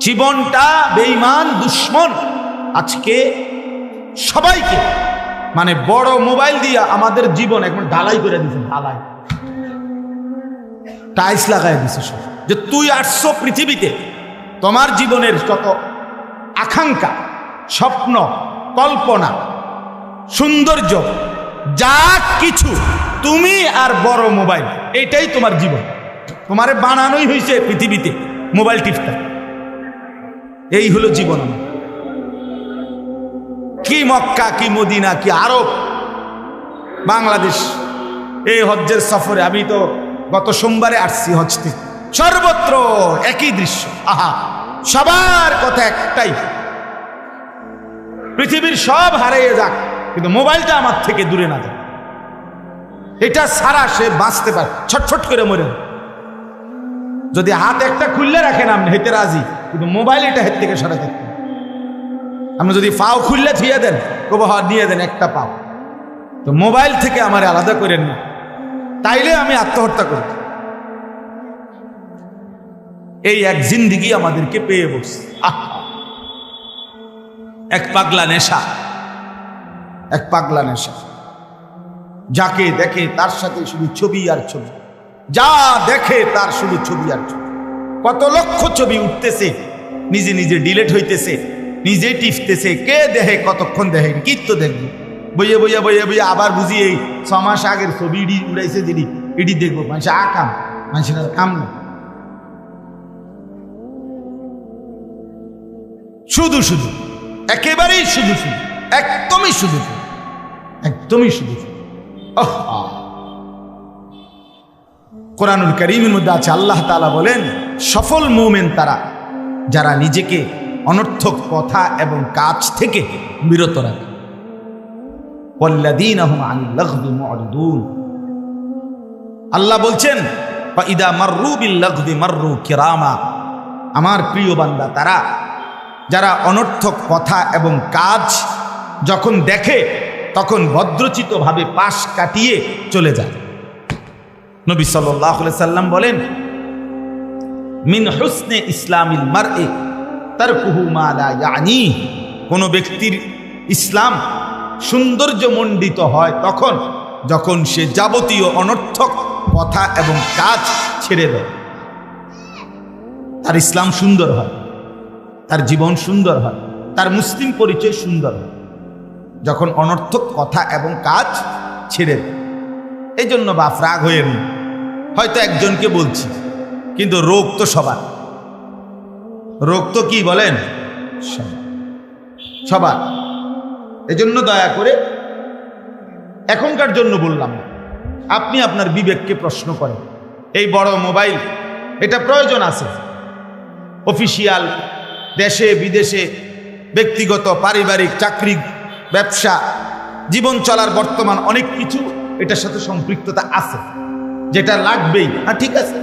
জীবনটা বেঈমান, দুশ্মন। আজকে সবাইকে মানে বড় মোবাইল দিয়ে আমাদের জীবন এখন ঢালাই করে দিছে, ঢালাই। টাইলস লাগাই দিছে সব। যে তুই আসছো পৃথিবীতে, তোমার জীবনের যত আকাঙ্ক্ষা, স্বপ্ন, কল্পনা, সৌন্দর্য, যা কিছু, তুমি আর বড় মোবাইল, এটাই তোমার জীবন। তোমারে বানানোই হয়েছে পৃথিবীতে মোবাইল টিপটা। এই হলো জীবন কি মক্কা, কি মদিনা, কি আরব, বাংলাদেশ, এই হজ্জের সফরে আমি তো গত সোমবারে আসছি হজতে সর্বত্র একই দৃশ্য। আহা, সবার কথা একটাই। পৃথিবীর সব হারিয়ে যাক, কিন্তু মোবাইলটা আমার থেকে দূরে না যাক। এটা সারা সে বাঁচতে পারে, ছটফট করে মরে। যদি হাত একটা খুললে রাখেন আপনি হেতে রাজি। কিন্তু মোবাইল এটা হের থেকে সরে থাকতে আপনি যদি পাও খুললে থুয়ে দেন কবো হা নিয়ে দেন একটা পাও। তো মোবাইল থেকে আমার আলাদা করেন না। তাইলে আমি আত্মহত্যা করি। এই এক জিন্দিগি আমাদেরকে পেয়ে আহা! এক পাগলা নেশা। এক পাগলা নেশা। যাকে দেখে তার সাথে শুধু ছবি আর ছবি। যা দেখে তার শুধু ছবি আর ছবি। কত লক্ষ ছবি উঠতেছে, নিজে নিজে ডিলেট হইতেছে, নিজে টিপতেছে, কে দেখে, কতক্ষণ দেখে কি তো দেখব। বইয়ে বইয়ে বইয়ে বইয়ে আবার বুঝি এই ছ মাস আগের ছবি ইডি উড়াইছে দিদি ইডি দেখব। মানুষের আ কাম মানুষের কাম না শুধু শুধু, একেবারেই শুধু শুধু, একদমই শুধু শুধু, একদমই শুধু শুধু! কোরআনুল করিমের মধ্যে আছে, আল্লাহ তালা বলেন, সফল মুমেন তারা, যারা নিজেকে অনর্থক কথা এবং কাজ থেকে বিরত রাখে। আল্লাহ বলছেন মাররু আমার প্রিয় বান্দা, তারা যারা অনর্থক কথা এবং কাজ যখন দেখে, তখন ভদ্রচিতভাবে পাশ কাটিয়ে চলে যায়। নবী সাল্লাম বলেন, মিন হুসনে ইসলামিল মারএ তার কুহু মালা কোনো ব্যক্তির ইসলাম সৌন্দর্য মণ্ডিত হয় তখন, যখন সে যাবতীয় অনর্থক কথা এবং কাজ ছেড়ে দেয়। তার ইসলাম সুন্দর হয়, তার জীবন সুন্দর হয়, তার মুসলিম পরিচয় সুন্দর হয়, যখন অনর্থক কথা এবং কাজ ছেড়ে দেয়। এই জন্য বাপ রাগ হয়ে হয়তো একজনকে বলছি, কিন্তু রোগ তো সবার। রোগ তো কি বলেন? সবার। এজন্য দয়া করে এখনকার জন্য বললাম, আপনি আপনার বিবেককে প্রশ্ন করেন। এই বড় মোবাইল, এটা প্রয়োজন আছে। অফিসিয়াল, দেশে, বিদেশে, ব্যক্তিগত, পারিবারিক, চাকরি, ব্যবসা, জীবন চলার বর্তমান অনেক কিছু এটার সাথে সম্পৃক্ততা আছে। যেটা লাগবেই। হ্যাঁ ঠিক আছে।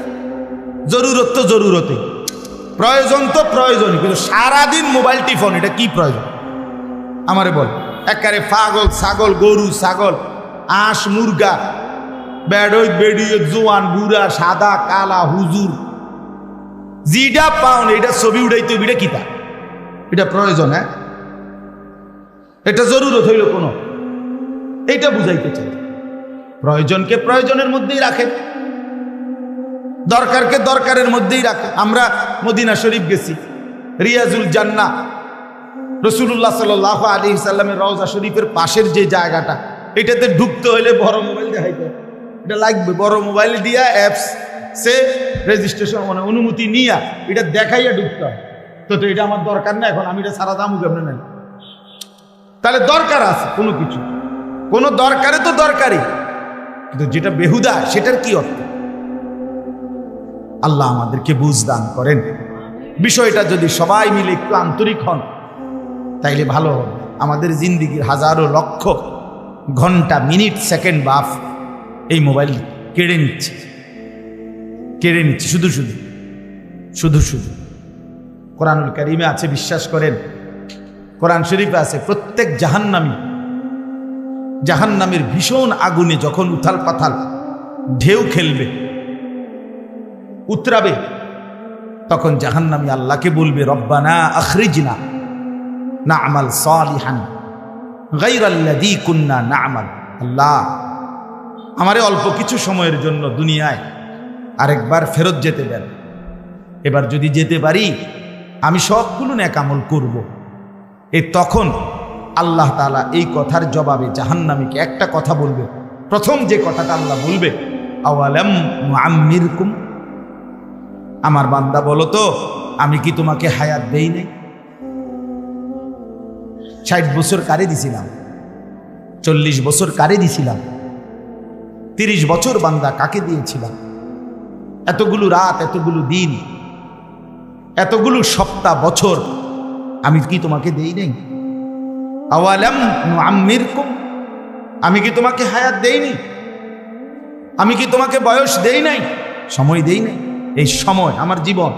জরুরত তো জরুরতে। প্রয়োজন তো প্রয়োজন কিন্তু সারাদিন মোবাইল টিফোন, এটা কি প্রয়োজন? আমারে বল। একারে পাগল, ছাগল, গরু, ছাগল আঁশ মুরগা, বেড়ই, বেড়িয়ে, জোয়ান, বুড়া, সাদা, কালা, হুজুর জিডা পাউন এটা ছবি উঠাইতে এটা কিতা এটা প্রয়োজন হ্যাঁ? এটা জরুরত হইল কোনো? এটা বুঝাইতে চাই। প্রয়োজনকে প্রয়োজনের মধ্যেই রাখে। দরকারকে দরকারের মধ্যেই রাখে। আমরা মদিনা শরীফ গেছি। রিয়াজুল জান্না। রসুল্লাহ সাল আলী সাল্লামের রওজা শরীফের পাশের যে জায়গাটা, এটাতে ঢুকতে হলে বড় মোবাইল দেখাইতে। এটা লাগবে। বড় মোবাইল দিয়া অ্যাপস সে রেজিস্ট্রেশন মানে অনুমতি নিয়া এটা দেখাইয়া ঢুকতে হয় তো তো এটা আমার দরকার না, এখন আমি এটা সারা দাম কেমন নাই তাহলে দরকার আছে কোনো কিছু। কোনো দরকারে তো দরকারই। কিন্তু যেটা বেহুদা, সেটার কি অর্থ? আল্লাহ আমাদেরকে বুঝ দান করেন। বিষয়টা যদি সবাই মিলে একটু আন্তরিক হন, তাইলে ভালো আমাদের জিন্দিগির হাজারো লক্ষ ঘণ্টা, মিনিট, সেকেন্ড বাফ এই মোবাইল কেড়ে নিচ্ছে। কেড়ে নিচ্ছে, শুধু শুধু। শুধু শুধু। কোরআনুল কারিমে আছে, বিশ্বাস করেন। কোরআন শরীফে আছে, প্রত্যেক জাহান্নামী জাহান্নামের ভীষণ আগুনে যখন উথাল পাথাল ঢেউ খেলবে, উতরাবে, তখন জাহান্নামী আল্লাহকে বলবে, রব্বানা আখরিজনা না আমাল সালিহান গাইরাল্লাদি কুন্না না আমাল আল্লাহ, আমারে অল্প কিছু সময়ের জন্য দুনিয়ায় আরেকবার ফেরত যেতে দেন এবার যদি যেতে পারি, আমি সবগুলো ন্যাকামল করব। এ তখন আল্লাহ তালা এই কথার জবাবে জাহান্নামীকে একটা কথা বলবে। প্রথম যে কথাটা আল্লাহ বলবে, আওয়ালাম আমার বান্দা বলো তো, আমি কি তোমাকে হায়াত দেই নাই? ষাট বছর কারে দিছিলাম, চল্লিশ বছর কারে দিছিলাম, তিরিশ বছর বান্দা কাকে দিয়েছিলাম? এতগুলো রাত, এতগুলো দিন, এতগুলো সপ্তাহ, বছর আমি কি তোমাকে দেই নাই? আওয়ালাম আমি কি তোমাকে হায়াত দেইনি আমি কি তোমাকে বয়স দেই নাই? সময় দেই নাই। এই সময়, আমার জীবন,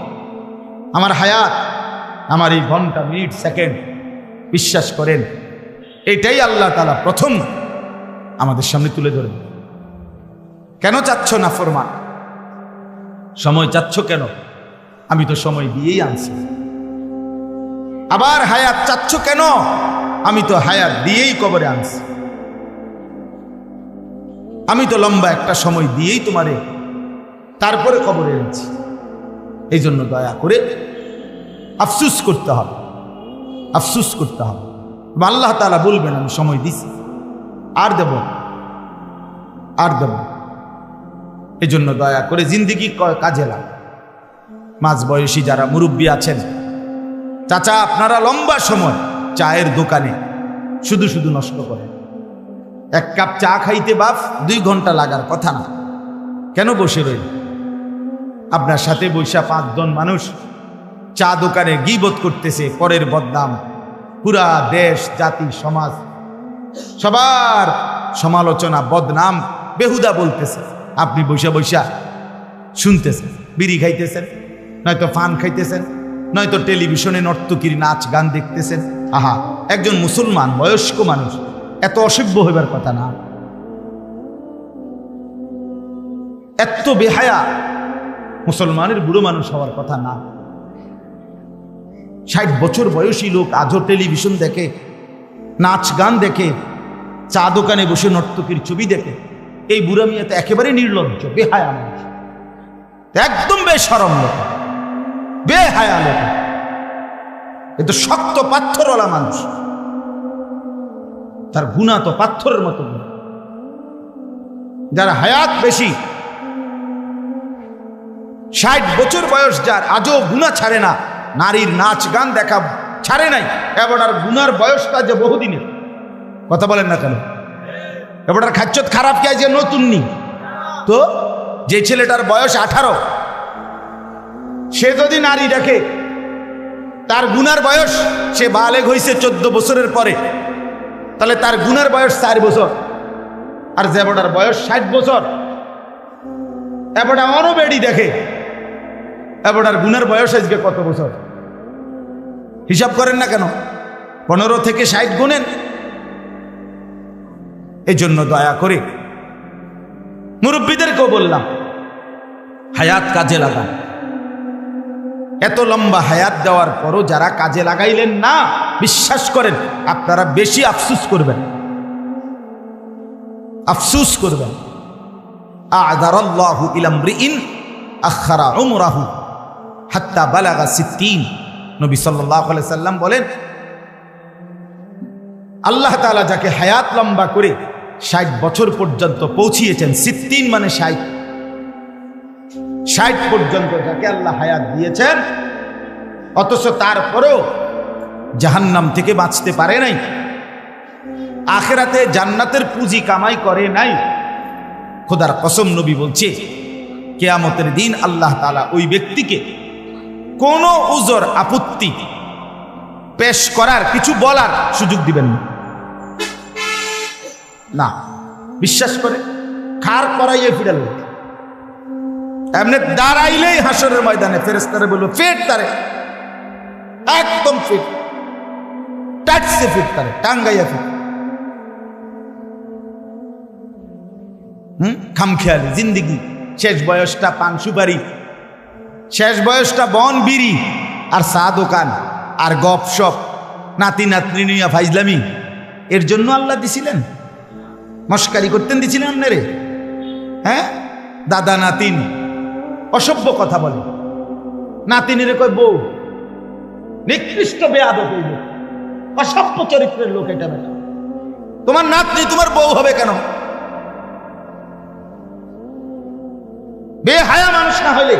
আমার হায়াত, আমার এই ঘণ্টা, মিনিট, সেকেন্ড, বিশ্বাস করেন, এটাই আল্লাহ তালা প্রথম আমাদের সামনে তুলে ধরেন। কেন চাচ্ছ না ফরমান? সময় চাচ্ছ কেন? আমি তো সময় দিয়েই আনছি। আবার হায়াত চাচ্ছ কেন? আমি তো হায়াত দিয়েই কবরে আনছি। আমি তো লম্বা একটা সময় দিয়েই তোমারে তারপরে কবরে এনেছি। এই জন্য দয়া করে আফসুস করতে হবে। আফসুস করতে হবে। আল্লাহ তালা বলবেন, আমি সময় দিছি। আর দেব আর দেব জন্য দয়া করে জিন্দিগি কাজে লাগ। মাঝ বয়সী যারা মুরব্বী আছেন, চাচা আপনারা লম্বা সময় চায়ের দোকানে শুধু শুধু নষ্ট করে। এক কাপ চা খাইতে বাপ দুই ঘণ্টা লাগার কথা না। কেন বসে রইল? আপনার সাথে বৈশা পাঁচজন মানুষ চা দোকানে গিবত করতেছে, পরের বদনাম। পুরা দেশ, জাতি, সমাজ। সবার সমালোচনা, বদনাম, বেহুদা বলতেছে। আপনি বৈশা বৈশা শুনতেছেন, বিড়ি খাইতেছেন, নয়তো ফান খাইতেছেন। নয়তো টেলিভিশনে নর্তকীর নাচ গান দেখতেছেন। আহা, একজন মুসলমান, বয়স্ক মানুষ, এত অসভ্য হইবার কথা না। এত বেহায়া মুসলমানের বুড়ো মানুষ হওয়ার কথা না। ষাট বছর বয়সী লোক আজও টেলিভিশন দেখে, নাচ গান দেখে, চা দোকানে বসে নর্তকীর ছবি দেখে। এই বুড়া মিয়া তো একেবারে নির্লজ্জ, বেহায়া মানুষ। একদম বেসরম লোক। বেহায়া লোক এ তো শক্ত পাথরওয়ালা মানুষ। তার গুণা তো পাথরের মতো যার হায়াত বেশি, ষাট বছর বয়স যার আজও গুণা ছাড়ে না, নারীর নাচ গান দেখা ছাড়ে নাই, এবার আর গুনার বয়সটা যে বহুদিনের। কথা বলেন না কেন? এবার খাচ্ছত খারাপ কে যে নতুন নি তো যে ছেলেটার বয়স আঠারো সে যদি নারী দেখে তার গুনার বয়স সে বালেগ হয়েছে চোদ্দ বছরের পরে। তাহলে তার গুনার বয়স চার বছর, আর জেবটার বয়স ষাট বছর এবারটা আমারও বেড়ি দেখে এবারটার গুনার বয়স আজকে কত বছর? হিসাব করেন না কেন? পনেরো থেকে ষাট গুনেন। এই জন্য দয়া করে মুরব্বীদেরকেও বললাম, হায়াত কাজে লাগান। এত লম্বা হায়াত দেওয়ার পরও যারা কাজে লাগাইলেন না, বিশ্বাস করেন, আপনারা বেশি আফসুস করবেন। আফসুস করবেন। আদারাল্লাহু ইলামরিইন আখারা উমরাহু হাত্তা বালাগা সিদ্দিন নবী সাল্লাল্লাহু আলাইহি সাল্লাম বলেন, আল্লাহ তাআলা যাকে হায়াত লম্বা করে ষাট বছর পর্যন্ত পৌঁছিয়েছেন সিদ্দিন মানে ষাট ষাট পর্যন্ত যাকে আল্লাহ হায়াত দিয়েছেন, অথচ তারপরেও জাহান্নাম থেকে বাঁচতে পারে নাই, আখেরাতে জান্নাতের পুঁজি কামাই করে নাই। খোদার কসম নবী বলছে, কেয়ামতের দিন আল্লাহ তালা ওই ব্যক্তিকে কোনো উজর আপত্তি পেশ করার কিছু বলার সুযোগ দিবেন না। না, বিশ্বাস করে খার করাইয়ে ফিরাল। এমনি দাঁড়াইলেই হাসরের ময়দানে ফেরেস্তারে বলব ফিট তারে। একদম ফিট টাচছে ফিট তারে, টাঙ্গাইয়া ফিট হুম? খামখেয়ালি, জিন্দিগি। শেষ বয়সটা পান সুপারি। শেষ বয়সটা বন বিড়ি আর চা দোকান আর গপ সপ নাতি নাতনি নিয়া ফাইজলামি। এর জন্য আল্লাহ দিছিলেন। মস্কারি করতেন দিছিলেন আপনারে হ্যাঁ? দাদা নাতিন। অসভ্য কথা বলে। নাতিনিরে কয়, বউ, নিকৃষ্ট বেয়াদ হইল অসভ্য চরিত্রের লোক এটা তোমার নাতনি তোমার বউ হবে কেন? বেহায়া মানুষ না হলে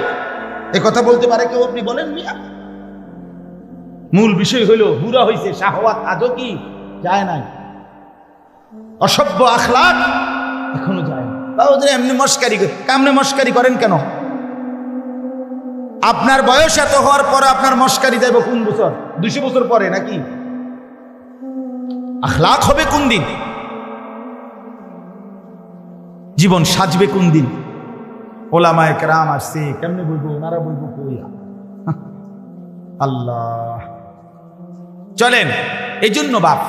এ কথা বলতে পারে কেউ? আপনি বলেন মিয়া। মূল বিষয় হইল, বুড়া হইছে, শাহওয়াত আজও কি যায় নাই। অসভ্য আখলাক এখনও যায় না তা ওদের এমনি মস্কারি করে কামনে মস্কারি করেন কেন? আপনার বয়স এত হওয়ার পরে আপনার মস্কারি দেব কোন বছর? দুশো বছর পরে নাকি? আখলাক হবে কোন দিন? জীবন সাজবে কোন দিন? ওলামায় কেরাম আসছে, কেমনে বলব ওনারা বলব কইয়া আল্লাহ। চলেন এই জন্য বাপ,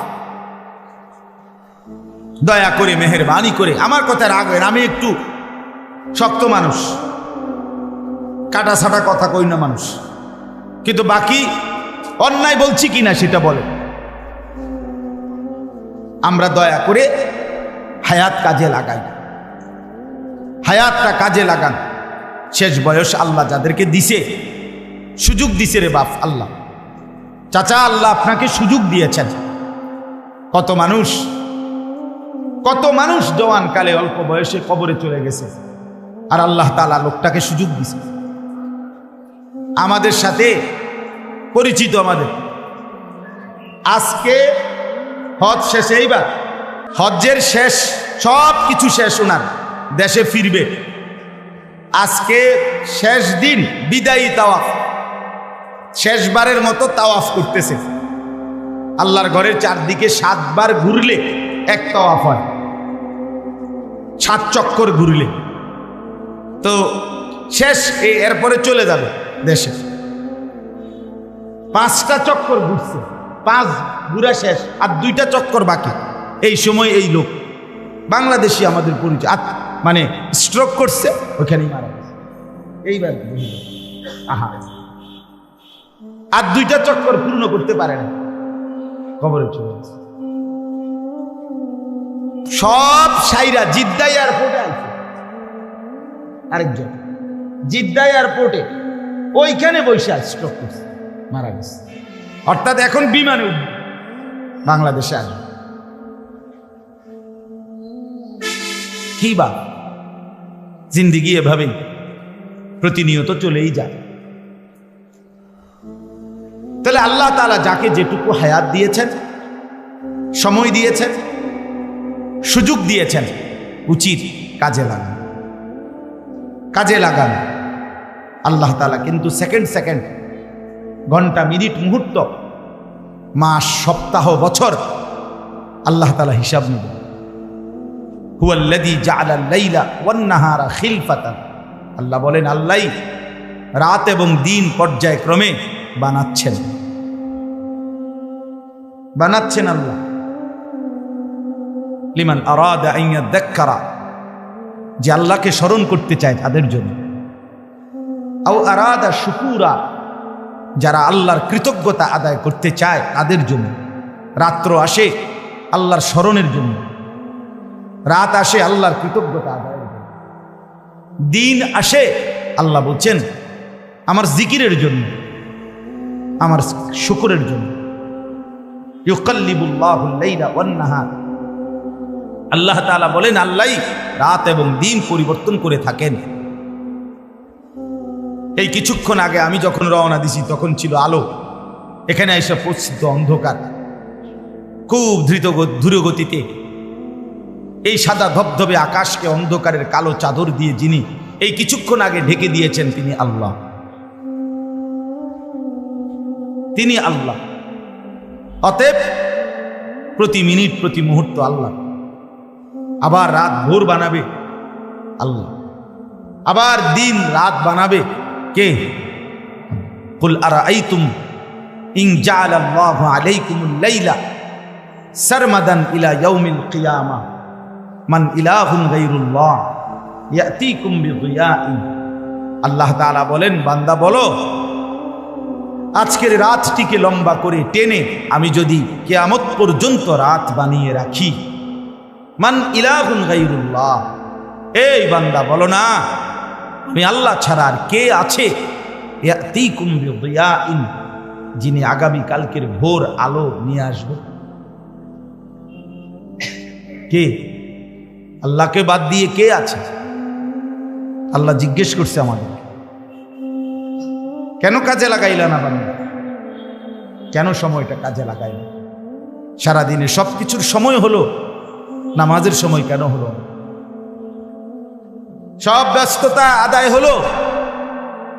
দয়া করে, মেহরবানি করে, আমার কথা রাখবেন আমি একটু শক্ত মানুষ। কাটা ছাটা কথা কই না মানুষ। কিন্তু বাকি অন্যায় বলছি কিনা সেটা বলে আমরা দয়া করে হায়াত কাজে লাগাই হায়াতটা কাজে লাগান। শেষ বয়স আল্লাহ যাদেরকে দিছে, সুযোগ দিছে রে বাপ আল্লাহ। চাচা আল্লাহ আপনাকে সুযোগ দিয়েছেন। কত মানুষ কত মানুষ জওয়ান কালে অল্প বয়সে কবরে চলে গেছে। আর আল্লাহ তালা লোকটাকে সুযোগ দিছে। আমাদের সাথে পরিচিত আমাদের। আজকে হজ শেষ, এইবার হজ্জের শেষ, সব কিছু শেষ ওনার, দেশে ফিরবে। আজকে শেষ দিন বিদায়ী তাওয়াফ। শেষবারের মতো তাওয়াফ করতেছে। আল্লাহর ঘরের চারদিকে সাতবার ঘুরলে এক তাওয়াফ হয়। সাত চক্কর ঘুরলে। তো শেষ এরপরে চলে যাবে। দেশে। পাঁচটা চক্কর ঘুরছে। পাঁচ ঘুরা শেষ, আর দুইটা চক্কর বাকি। এই সময় এই লোক, বাংলাদেশি আমাদের পরিচয়। মানে স্ট্রোক করছে, ওখানেই মারা গেছে। এইবার আহা। আর দুইটা চক্কর পূর্ণ করতে পারে না। খবরে চলে গেছে। সব সাইরা জিদ্দা এয়ারপোর্টে আছে আরেকজন। জিদ্দা এয়ারপোর্টে ওইখানে বসে স্ট্রোক করছে। মারা গেছে। অর্থাৎ এখন বিমানে উঠবে। বাংলাদেশে আসবে। কি বা? জিন্দিগি এভাবেই প্রতিনিয়ত চলেই যায়। তাহলে আল্লাহ তালা যাকে যেটুকু হায়াত দিয়েছেন, সময় দিয়েছেন, সুযোগ দিয়েছেন, উচিত কাজে লাগান। কাজে লাগান। আল্লাহ তালা কিন্তু সেকেন্ড সেকেন্ড, ঘণ্টা, মিনিট, মুহূর্ত, মাস, সপ্তাহ, বছর আল্লাহ তালা হিসাব নেবেন হুয়াল্লাদি জাআলাল লাইলা ওয়ান নাহারা খিলফাতান। আল্লাহ বলেন, আল্লাহ রাত এবং দিন পর্যায়ক্রমে বানাচ্ছেন। বানাচ্ছেন আল্লাহ। লিমান আরাদা আইয়া দেখারা যে আল্লাহকে স্মরণ করতে চায় তাদের জন্য। আরাদা শুকুরা, যারা আল্লাহর কৃতজ্ঞতা আদায় করতে চায় তাদের জন্য। রাত্র আসে আল্লাহর স্মরণের জন্য। রাত আসে আল্লাহর কৃতজ্ঞতা আদায়ের জন্য। দিন আসে, আল্লাহ বলছেন, আমার জিকিরের জন্য, আমার শুকুরের জন্য। আল্লাহ বলেন, আল্লাহ রাত এবং দিন পরিবর্তন করে থাকেন। এই কিছুক্ষণ আগে আমি যখন রওনা দিছি, তখন ছিল আলো। এখানে এসে পৌঁছিত অন্ধকার। খুব দ্রুত গ- দ্রুতগতিতে এই সাদা ধবধবে আকাশকে অন্ধকারের কালো চাদর দিয়ে যিনি এই কিছুক্ষণ আগে ঢেকে দিয়েছেন, তিনি আল্লাহ। তিনি আল্লাহ। অতএব প্রতি মিনিট, প্রতি মুহূর্ত আল্লাহ। আবার রাত ভোর বানাবে আল্লাহ। আবার দিন, রাত বানাবে কে? কুল আরাআইতুম ইন জাআলাল্লাহু আলাইকুমুল লাইলা সারমাদান ইলা ইয়াউমিল কিয়ামা। মান ইলাহুন গায়রুল্লাহ, ইয়াতিকুম বিদিয়াইন আল্লাহ তাআলা বলেন, বান্দা বলো, আজকের রাতটিকে লম্বা করে টেনে আমি যদি কেয়ামত পর্যন্ত রাত বানিয়ে রাখি। মান ইলাহুন গাইরুল্লাহ এই বান্দা বলো না আমি আল্লাহ ছাড়া আর কে আছে? যিনি আগামী কালকের ভোর আলো নিয়ে আসবে কে? আল্লাহকে বাদ দিয়ে কে আছে? আল্লাহ জিজ্ঞেস করছে আমাদের কেন কাজে লাগাইলা না বান্দা? কেন সময়টা কাজে লাগাইল? সারাদিনে সব কিছুর সময় হলো, নামাজের সময় কেন হলো না? সব ব্যস্ততা আদায় হলো।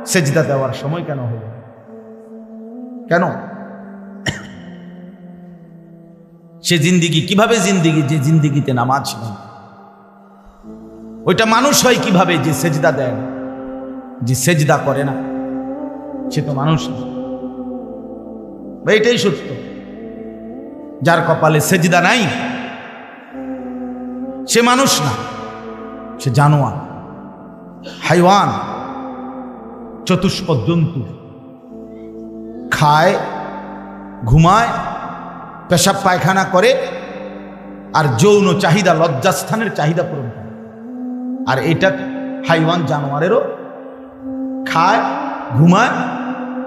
সেজদা দেওয়ার সময় কেন হলো? কেন? সে জিন্দিগি কীভাবে জিন্দিগি? যে জিন্দিগিতে নামাজ নেই। ওইটা মানুষ হয় কীভাবে যে সেজদা দেয় যে সেজদা করে না? সে তো মানুষ বা এটাই সত্য। যার কপালে সেজদা নাই, সে মানুষ না, সে জানোয়ার। হাইওয়ান চতুষ্পদ জন্তু খায়, ঘুমায়, পেশাব পায়খানা করে আর যৌন চাহিদা, লজ্জাস্থানের চাহিদা পূরণ করে। আর এটা হাইওয়ান জানোয়ারেরও খায়, ঘুমায়,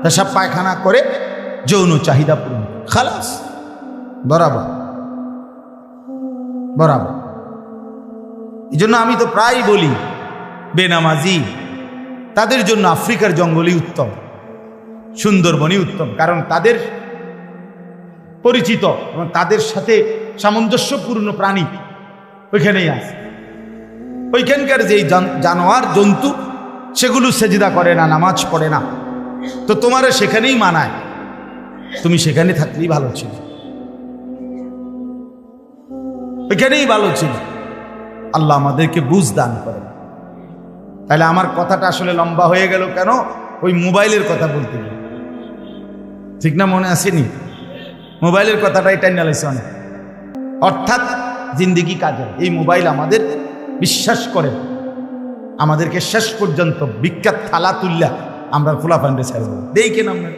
পেশাব পায়খানা করে, যৌন চাহিদা পূরণ। খালাস, বরাবর। বরাবর। এই জন্য আমি তো প্রায় বলি বেনামাজি। তাদের জন্য আফ্রিকার জঙ্গলই উত্তম, সুন্দরবনই উত্তম, কারণ তাদের পরিচিত এবং তাদের সাথে সামঞ্জস্যপূর্ণ প্রাণী ওইখানেই আছে। ওইখানকার যেই জানোয়ার, জন্তু, সেগুলো সেজিদা করে না, নামাজ পড়ে না। তো তোমারে সেখানেই মানায়। তুমি সেখানে থাকলেই ভালো ছিল। ওইখানেই ভালো ছিল। আল্লাহ আমাদেরকে বুঝ দান করে তাহলে আমার কথাটা আসলে লম্বা হয়ে গেল কেন? ওই মোবাইলের কথা বলতে গিয়ে। ঠিক না মনে আসেনি? মোবাইলের কথাটাই লাগছে অনেক অর্থাৎ জিন্দিগি কাজে এই মোবাইল আমাদের বিশ্বাস করে। আমাদেরকে শেষ পর্যন্ত বিখ্যাত থালা তুল্লা আমরা খোলা ফান্ডে ছাড়ব দেই কেন আমরা?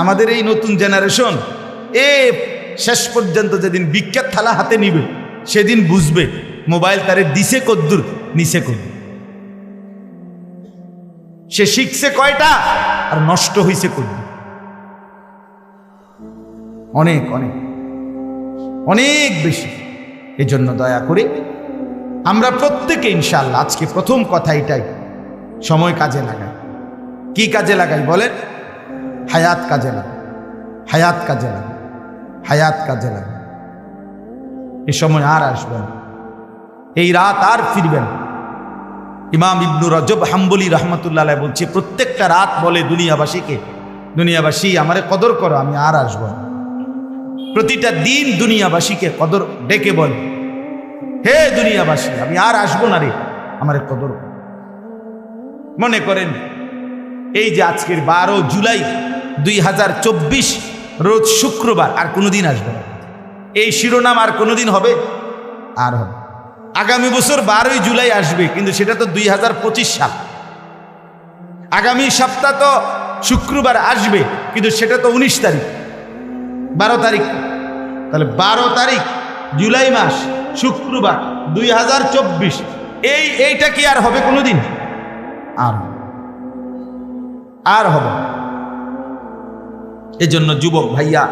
আমাদের এই নতুন জেনারেশন, এ শেষ পর্যন্ত যেদিন বিখ্যাত থালা হাতে নিবে, সেদিন বুঝবে, মোবাইল তারে দিছে কদ্দুর নিচে কদ্দুর। সে শিখছে কয়টা আর নষ্ট হইছে কদ্দুর অনেক অনেক। অনেক বেশি। এজন্য দয়া করে আমরা প্রত্যেকে ইনশাল্লাহ আজকে প্রথম কথা এটাই, সময় কাজে লাগাই। কি কাজে লাগাই বলেন? হায়াত কাজে লাগাই। হায়াত কাজে লাগাই। হায়াত কাজে লাগাই। এ সময় আর আসবেন এই রাত আর ফিরবে না। ইমাম ইবনু রজব হাম্বলি রহমতুল্লাহ বলছে, প্রত্যেকটা রাত বলে দুনিয়াবাসীকে, দুনিয়াবাসী, আমারে কদর করো, আমি আর আসব প্রতিটা দিন দুনিয়াবাসীকে কদর ডেকে বলে, হে দুনিয়াবাসী, আমি আর আসব না রে, আমার কদর মনে করেন, এই যে আজকের বারো জুলাই দুই হাজার চব্বিশ, রোজ শুক্রবার আর কোনোদিন আসবে এই শিরোনাম আর কোনোদিন হবে? আর হবে আগামী বছর বারোই জুলাই আসবে, কিন্তু সেটা তো দুই হাজার পঁচিশ সাল। আগামী সপ্তাহ তো শুক্রবার আসবে, কিন্তু সেটা তো উনিশ তারিখ, বারো তারিখ। তাহলে বারো তারিখ, জুলাই মাস, শুক্রবার, দুই হাজার চব্বিশ। এই, এইটা কি আর হবে কোনোদিন? আর আর হবে। এজন্য যুবক ভাইয়া,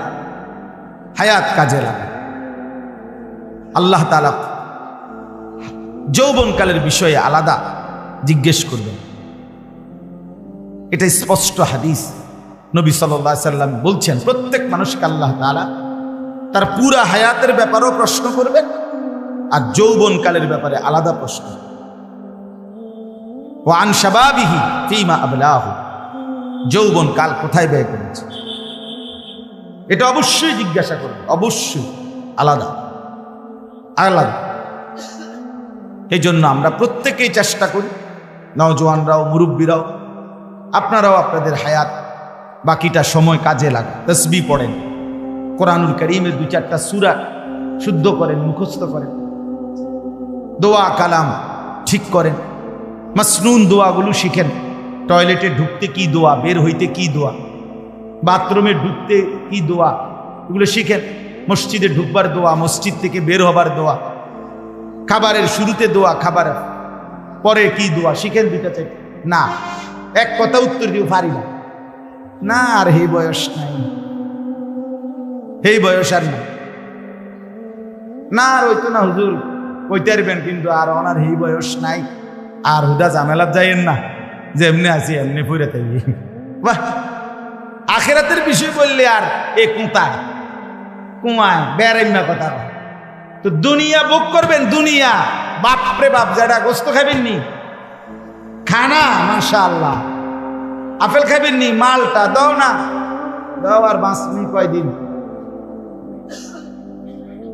হায়াত কাজে লাগে আল্লাহ তালা যৌবনকালের বিষয়ে আলাদা জিজ্ঞেস করবেন। এটা স্পষ্ট হাদিস। নবী সাল্লাহ সাল্লাম বলছেন, প্রত্যেক মানুষকে আল্লাহ তালা তার পুরা হায়াতের ব্যাপারেও প্রশ্ন করবেন আর যৌবনকালের ব্যাপারে আলাদা প্রশ্ন। ও আনসাবাবিহি ফিমা আবলাহ। যৌবন কাল কোথায় ব্যয় করেছে? এটা অবশ্যই জিজ্ঞাসা করবে অবশ্যই আলাদা। আলাদা। এই জন্য আমরা প্রত্যেকেই চেষ্টা করি, নওজোয়ানরাও, মুরব্বীরাও, আপনারাও আপনাদের হায়াত, বাকিটা সময় কাজে লাগা তসবি পড়েন, কোরআনুল করিমের দু চারটা সুরা শুদ্ধ করেন, মুখস্থ করেন। দোয়া, কালাম ঠিক করেন। মাসনুন দোয়াগুলো শিখেন। টয়লেটে ঢুকতে কি দোয়া, বের হইতে কি দোয়া, বাথরুমে ঢুকতে কি দোয়া, এগুলো শিখেন। মসজিদে ঢুকবার দোয়া, মসজিদ থেকে বের হবার দোয়া খাবারের শুরুতে দোয়া খাবারের পরে কি দোয়া? শিখেন দুইটা চাই না, এক কথা উত্তর দিও পারি না না আর হে বয়স নাই। এই বয়স আর না না, আর তো না হুজুর। কইতে পারবেন কিন্তু আর ওনার এই বয়স নাই। আর হুদা ঝামেলাত যাইয়েন না। যে এমনি আছি, এমনি ফুরে থাকি। বাহ! আখেরাতের বিষয় বললে আর এ কুঁতায়। কুমায় বেড়াইমা কথা। তো দুনিয়া বুক করবেন, দুনিয়া। বাপরে বাপ যেটা গোস্ত খাবেন নি? খানা মাশা আল্লাহ আপেল খাবেন নি? মালটা দাও না। দাও আর বাঁচনি কয়দিন?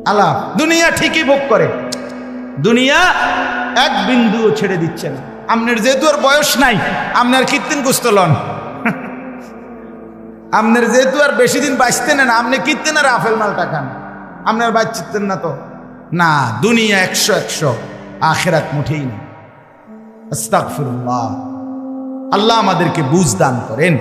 আল্লাহ, দুনিয়া ঠিকই ভোগ করে। দুনিয়া এক বিন্দু ছেড়ে দিচ্ছে না। আপনার যেহেতু আর বয়স নাই আপনার কীর্তিন কুস্ত লন। আপনার যেহেতু আর বেশি দিন বাঁচতেন না আপনি কীর্তেন আর আফেল মালটা খান। আপনার বাঁচতেন না তো। না দুনিয়া একশো একশো আখেরাত মুঠেই না আস্তাগফিরুল্লাহ। আল্লাহ আমাদেরকে বুঝ দান করেন।